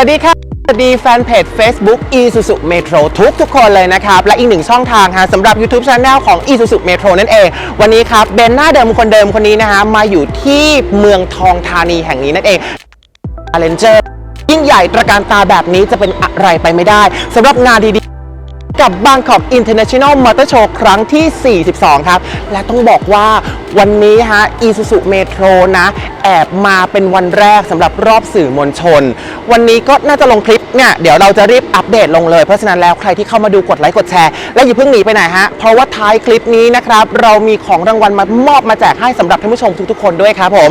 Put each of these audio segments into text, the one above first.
วัสดีครับสวัสดีแฟนเพจ Facebook Isuzu Metro ทุกทุกคนเลยนะครับ และอีกหนึ่งช่องทางฮะสำหรับ YouTube Channel ของ Isuzu Metro นั่นเอง วันนี้ครับเบนหน้าเดิมคนเดิมคนนี้นะฮะมาอยู่ที่เมืองทองธานีแห่งนี้นั่นเอง a l l e n g e r ยิ่งใหญ่ตระการตาแบบนี้จะเป็นอะไรไปไม่ได้สำหรับงานดีๆ กับบางกอก International Motor Show ครั้งที่ 42 ครับ และต้องบอกว่า วันนี้ฮะ Isuzu Metro นะแอบมาเป็นวันแรกสำหรับรอบสื่อมวลชน วันนี้ก็น่าจะลงคลิปเนี่ยเดี๋ยวเราจะรีบอัปเดตลงเลย เพราะฉะนั้นแล้วใครที่เข้ามาดูกดไลค์กดแชร์และอย่าเพิ่งหนีไปไหนฮะ เพราะว่าท้ายคลิปนี้นะครับ เรามีของรางวัลมามอบมาแจกให้สำหรับท่านผู้ชมทุกๆ คนด้วยครับผม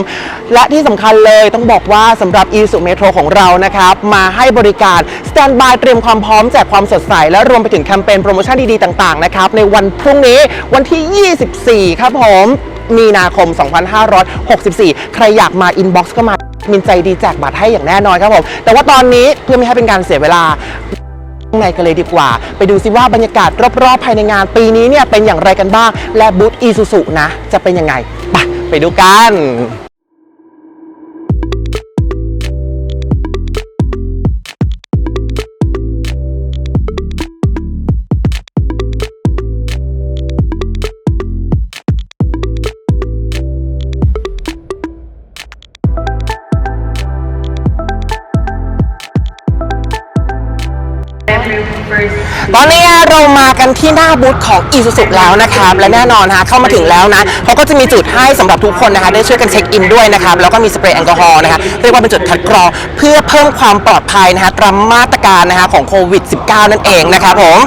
และที่สำคัญเลยต้องบอกว่าสำหรับ Isuzu Metro ของเรานะครับ มาให้บริการสแตนบายเตรียมความพร้อมแจกความสดใส และรวมไปถึงแคมเปญโปรโมชั่นดีๆต่างๆนะครับในวันพรุ่งนี้วันที่ 24 ครับผม มีนาคม 2564 ใครอยากมาอินบ็อกซ์ก็มามินใจดีแจกบัตรให้อย่างแน่นอนครับผม แต่ว่าตอนนี้เพื่อไม่ให้เป็นการเสียเวลาข้างในกันเลยดีกว่า ไปดูซิว่าบรรยากาศรอบๆภายในงานปีนี้เนี่ยเป็นอย่างไรกันบ้าง และบูธอีซูซุนะ จะเป็นยังไง ไปไปดูกัน ตอนนี้เรามากันที่หน้าบูธของอีซูซุแล้วนะครับและแน่นอนฮะเข้ามาถึงแล้วนะเขาก็จะมีจุดให้สำหรับทุกคนนะคะได้ช่วยกันเช็คอินด้วยนะครับแล้วก็มีสเปรย์แอลกอฮอล์นะคะเรียกว่าเป็นจุดคัดกรองเพื่อเพิ่มความปลอดภัยนะคะตามมาตรการนะคะของโควิด -19 นั่นเองนะครับผม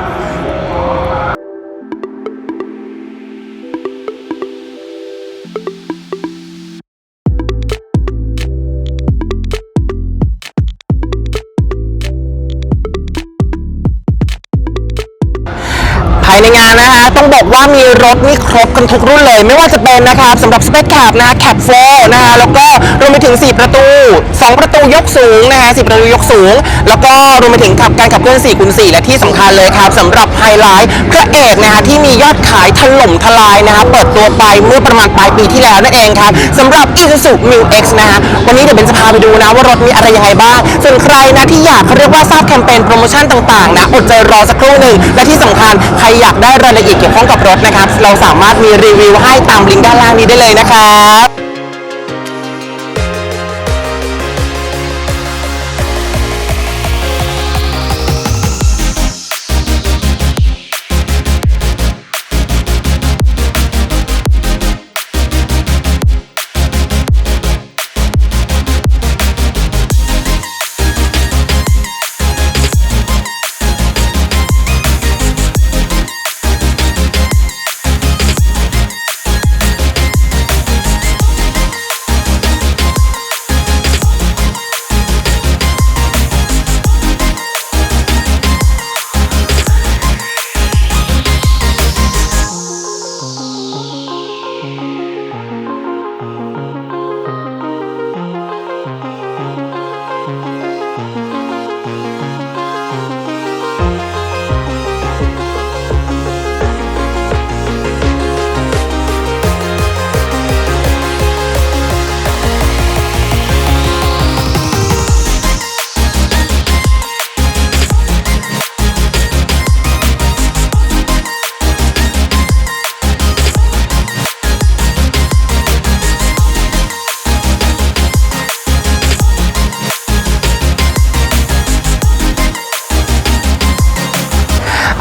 ในงานนะคะ ต้องบอกว่ามีรถนี่ครบกันทุกรุ่นเลย ไม่ว่าจะเป็นนะครับสำหรับสเปคแคปนะคะแคปโฟนะคะแล้วก็รวมไปถึง 4 ประตู 2 ประตูยกสูงนะคะ4ประตูยกสูง แล้วก็รวมไปถึงขับการขับเคลื่อน4คูณ4และที่สำคัญเลยครับสำหรับไฮไลท์พระเอกนะคะที่มียอดขายถล่มทลายนะคะเปิดตัวไปเมื่อประมาณปลายปีที่แล้วนั่นเองครับสำหรับ Isuzu Mu X นะคะวันนี้เดี๋ยวเบนจะพาไปดูนะว่ารถมีอะไรยังไงบ้าง ส่วนใครนะที่อยากเขาเรียกว่าทราบแคมเปญโปรโมชั่นต่างๆนะอดใจรอสักครู่หนึ่งและที่สำคัญใครอยากได้รายละเอียดเกี่ยวข้องกับรถนะครับ เราสามารถมีรีวิวให้ตามลิงก์ด้านล่างนี้ได้เลยนะครับ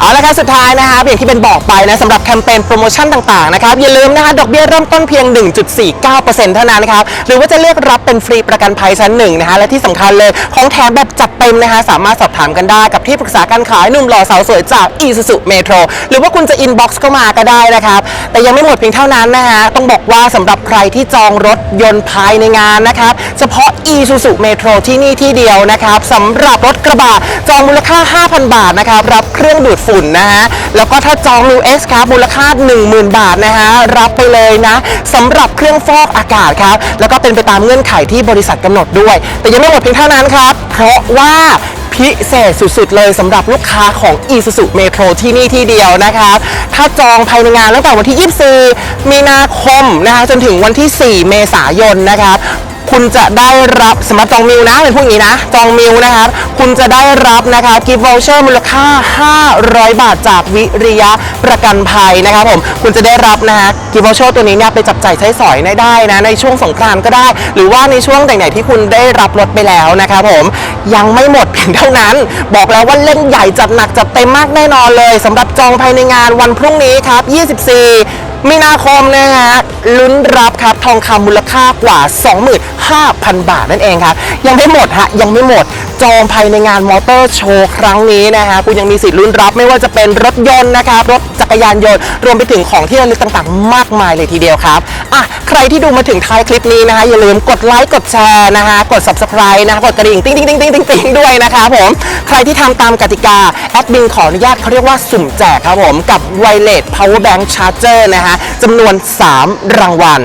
เอาละครับสุดท้ายนะครับอย่างที่เป็นบอกไปนะสำหรับแคมเปญโปรโมชั่นต่างๆนะครับอย่าลืมนะคะดอกเบี้ยเริ่มต้นเพียง 1.49%เท่านั้นนะครับหรือว่าจะเรียกรับเป็นฟรีประกันภัยชั้นหนึ่งนะคะและที่สำคัญเลยของแถมแบบจัดเต็มนะคะสามารถสอบถามกันได้กับที่ปรึกษาการขายหนุ่มหล่อสาวสวยจาก Isuzu Metro หรือว่าคุณจะอินบ็อกซ์เข้ามาก็ได้นะครับแต่ยังไม่หมดเพียงเท่านั้นนะฮะต้องบอกว่าสำหรับใครที่จองรถยนต์ภายในงานนะครับเฉพาะ Isuzu Metro ที่นี่ที่เดียวนะครับสำหรับรถกระบะจองมูลค่า 5,000 บาทนะครับรับเครื่องดูดฝุ่นนะฮะแล้วก็ถ้าจอง New X ครับมูลค่า 10,000 บาทนะฮะรับไปเลยนะสำหรับเครื่องฟอกอากาศครับแล้วก็เป็นไปตามเงื่อนไขที่บริษัทกำหนดด้วย แต่ยังไม่หมดเพียงเท่านั้นครับ เพราะว่าพิเศษสุด ๆ เลยสำหรับลูกค้าของ Isuzu Metro ที่นี่ที่เดียวนะครับ ถ้าจองภายในงานตั้งแต่วันที่ 24 มีนาคมนะคะจนถึงวันที่ 4 เมษายนนะครับ คุณจะได้รับสำหรับจองมิวนะเป็นพวกนี้นะ จองมิวนะครับคุณจะได้รับนะครับกิฟต์วอลเชอร์มูลค่า 500 บาทจากวิริยะประกันภัยนะครับผมคุณจะได้รับนะฮะกิฟต์วอลเชอร์ตัวนี้เนี่ยไปจับจ่ายใช้สอยได้นะในช่วงสงกรานต์ก็ได้ หรือว่าในช่วงไหนๆที่คุณได้รับรถไปแล้วนะครับผมยังไม่หมดเพียงเท่านั้น บอกแล้วว่าเล่นใหญ่จัดหนักจัดเต็มมากแน่นอนเลยสำหรับจองภายในงานวันพรุ่งนี้ครับ 24 มีนาคมนะฮะลุ้นรับครับทองคำมูลค่ากว่า 25,000 บาทนั่นเองครับยังไม่หมดฮะยังไม่หมดจองภายในงานมอเตอร์โชว์ครั้งนี้นะฮะคุณยังมีสิทธิ์ลุ้นรับไม่ว่าจะเป็นรถยนต์นะครับรถจักรยานยนต์ รวมไปถึงของที่ระลึกต่างๆ มากมายเลยทีเดียวครับอะใครที่ดูมาถึงท้ายคลิปนี้นะฮะอย่าลืมกดไลค์กดแชร์นะฮะกด subscribe นะฮะกดกระดิ่งติ๊งติ๊งติ๊งติ๊งติ๊งติ๊งด้วยนะครับผม ใครที่ทำตามกติกา แอดมินขออนุญาตเขาเรียกว่าสุ่มแจกครับผมกับ Wireless Power Bank Charger นะฮะจำนวน 3 รางวัล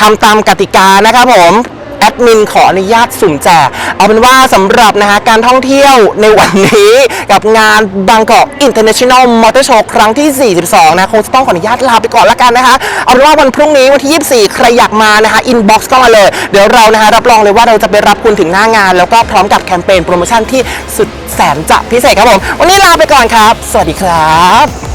ทำตามกติกานะครับผม แอดมินขออนุญาตสุ่มแจก เอาเป็นว่าสำหรับนะฮะการท่องเที่ยวในวันนี้กับงานบางกอก International Motor Show ครั้งที่ 42 นะคงจะต้องขออนุญาตลาไปก่อนละกันนะคะ เอาเป็นว่าวันพรุ่งนี้วันที่ 24 ใครอยากมานะคะอินบ็อกซ์ก็มาเลย เดี๋ยวเรานะฮะรับรองเลยว่าเราจะไปรับคุณถึงหน้างาน แล้วก็พร้อมกับแคมเปญโปรโมชั่นที่สุดแสนจะพิเศษครับผม วันนี้ลาไปก่อนครับ สวัสดีครับ